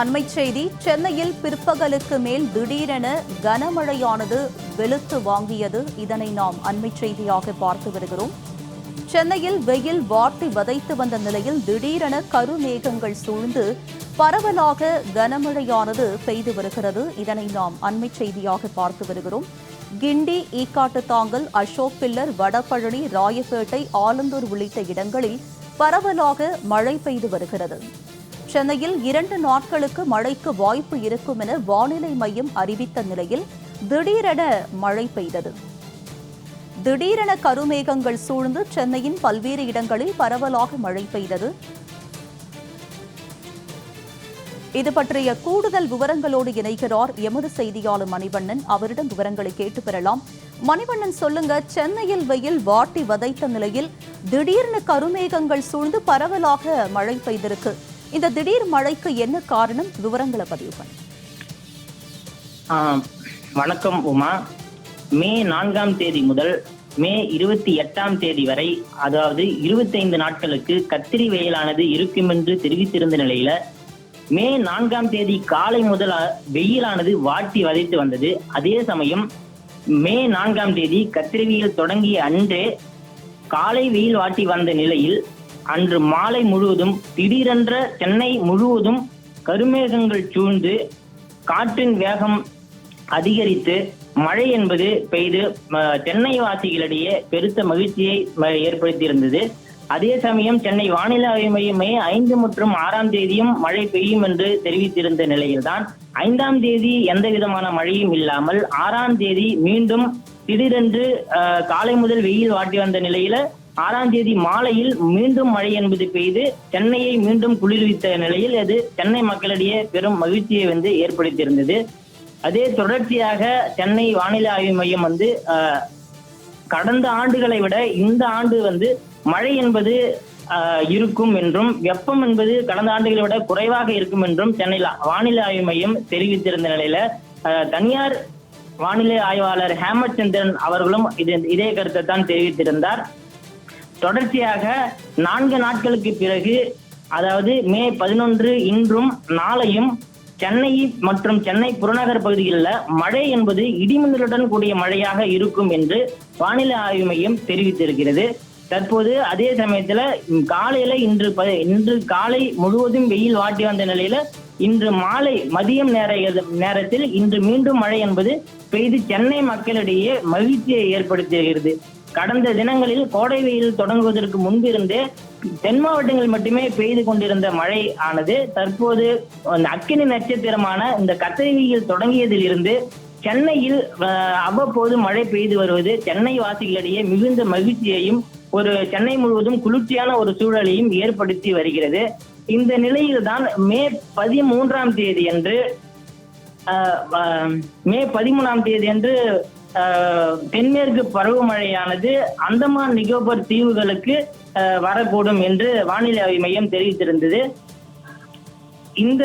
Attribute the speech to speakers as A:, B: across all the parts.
A: அண்மை செய்தி சென்னையில் பிற்பகலுக்கு மேல் திடீரென கனமழையானது வெளுத்து வாங்கியது இதனை நாம் அண்மை செய்தியாக பார்த்து வருகிறோம் சென்னையில் வெயில் வாட்டி வதைத்து வந்த நிலையில் திடீரென கருமேகங்கள் சூழ்ந்து பரவலாக கனமழையானது பெய்து வருகிறது இதனை நாம் அண்மை செய்தியாக பார்த்து வருகிறோம் கிண்டி ஈக்காட்டு தாங்கல் அசோக் பில்லர் வடபழனி ராயப்பேட்டை ஆலந்தூர் உள்ளிட்ட இடங்களில் பரவலாக மழை பெய்து வருகிறது சென்னையில் இரண்டு நாட்களுக்கு மழைக்கு வாய்ப்பு இருக்கும் என வானிலை மையம் அறிவித்த நிலையில் திடீரென மழை பெய்தது திடீரென கருமேகங்கள் சூழ்ந்து சென்னையின் பல்வேறு இடங்களில் பரவலாக மழை பெய்தது இது பற்றிய கூடுதல் விவரங்களோடு இணைகிறார் எமது செய்தியாளர் மணிவண்ணன் அவரிடம் விவரங்களை கேட்டு பெறலாம் மணிவண்ணன் சொல்லுங்க சென்னையில் வெயில் வாட்டி வதைத்த நிலையில் திடீர்னு கருமேகங்கள் சூழ்ந்து பரவலாக மழை பெய்திருக்கு இந்த திடீர் மழைக்கு என்ன காரணம் விவரங்களை பதிவு பண்ண
B: வணக்கம் உமா மே நான்காம் தேதி முதல் மே இருபத்தி எட்டாம் தேதி வரை அதாவது இருபத்தைந்து நாட்களுக்கு கத்திரி வெயிலானது இருக்கும் என்று தெரிவித்திருந்த நிலையில மே நான்காம் தேதி காலை முதல் வெயிலானது வாட்டி வதைத்து வந்தது அதே சமயம் மே நான்காம் தேதி கத்திரி வெயில் தொடங்கிய அன்றே காலை வெயில் வாட்டி வந்த நிலையில் அன்று மாலை முழுவதும் திடீரென்ற சென்னை முழுவதும் கருமேகங்கள் சூழ்ந்து காற்றின் வேகம் அதிகரித்து மழை என்பது பெய்து சென்னை வாசிகளிடையே பெருத்த மகிழ்ச்சியை ஏற்படுத்தியிருந்தது அதே சமயம் சென்னை வானிலை ஆய்வு மையமே ஐந்து மற்றும் ஆறாம் தேதியும் மழை பெய்யும் என்று தெரிவித்திருந்த நிலையில்தான் ஐந்தாம் தேதி எந்த விதமான மழையும் இல்லாமல் ஆறாம் தேதி மீண்டும் திடீரென்று காலை முதல் வெயில் வாட்டி வந்த நிலையில ஆறாம் தேதி மாலையில் மீண்டும் மழை என்பது பெய்து சென்னையை மீண்டும் குளிர்வித்த நிலையில் அது சென்னை மக்களிடையே பெரும் மகிழ்ச்சியை வந்து ஏற்படுத்தியிருந்தது அதே தொடர்ச்சியாக சென்னை வானிலை ஆய்வு மையம் வந்து கடந்த ஆண்டுகளை விட இந்த ஆண்டு வந்து மழை என்பது இருக்கும் என்றும் வெப்பம் என்பது கடந்த ஆண்டுகளை விட குறைவாக இருக்கும் என்றும் சென்னையில் வானிலை ஆய்வு மையம் தெரிவித்திருந்த நிலையில தனியார் வானிலை ஆய்வாளர் ஹேமச்சந்திரன் அவர்களும் இதே கருத்தை தான் தெரிவித்திருந்தார் தொடர்ச்சியாக நான்கு நாட்களுக்கு பிறகு அதாவது மே பதினொன்று இன்றும் நாளையும் சென்னை மற்றும் சென்னை புறநகர் பகுதிகளில் மழை என்பது இடிமின்னலுடன் கூடிய மழையாக இருக்கும் என்று வானிலை ஆய்வு மையம் தெரிவித்திருக்கிறது தற்போது அதே சமயத்துல காலையில இன்று இன்று காலை முழுவதும் வெயில் வாட்டி வந்த நிலையில இன்று மாலை மதியம் நேர நேரத்தில் இன்று மீண்டும் மழை என்பது பெய்து சென்னை மக்களிடையே மகிழ்ச்சியை ஏற்படுத்துகிறது கடந்த தினங்களில் கோடை வெயில் தொடங்குவதற்கு முன்பிருந்தே தென் மாவட்டங்கள் மட்டுமே பெய்து கொண்டிருந்த மழை ஆனது தற்போது அக்கினி நட்சத்திரமான இந்த கத்திரி வெயில் தொடங்கியதிலிருந்து சென்னையில் அவ்வப்போது மழை பெய்து வருவது சென்னை வாசிகளிடையே மிகுந்த மகிழ்ச்சியையும் ஒரு சென்னை முழுவதும் குளிர்ச்சியான ஒரு சூழலையும் ஏற்படுத்தி வருகிறது இந்த நிலையில்தான் மே பதிமூன்றாம் தேதி அன்று மே பதிமூணாம் தேதி அன்று தென்மேற்கு பருவமழையானது அந்தமான் நிகோபர் தீவுகளுக்கு வரக்கூடும் என்று வானிலை ஆய்வு மையம் தெரிவித்திருந்தது இந்த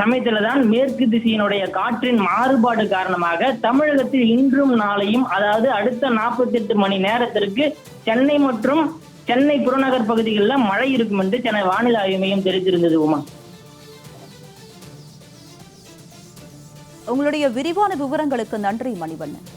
B: சமயத்துல தான் மேற்கு திசையினுடைய காற்றின் மாறுபாடு காரணமாக தமிழகத்தில் இன்றும் நாளையும் அதாவது அடுத்த நாற்பத்தி எட்டு மணி நேரத்திற்கு சென்னை மற்றும் சென்னை புறநகர் பகுதிகளில் மழை இருக்கும் என்று சென்னை வானிலை ஆய்வு மையம் தெரிவித்திருந்தது உமா உங்களுடைய விரிவான விவரங்களுக்கு நன்றி மணிவண்ணன்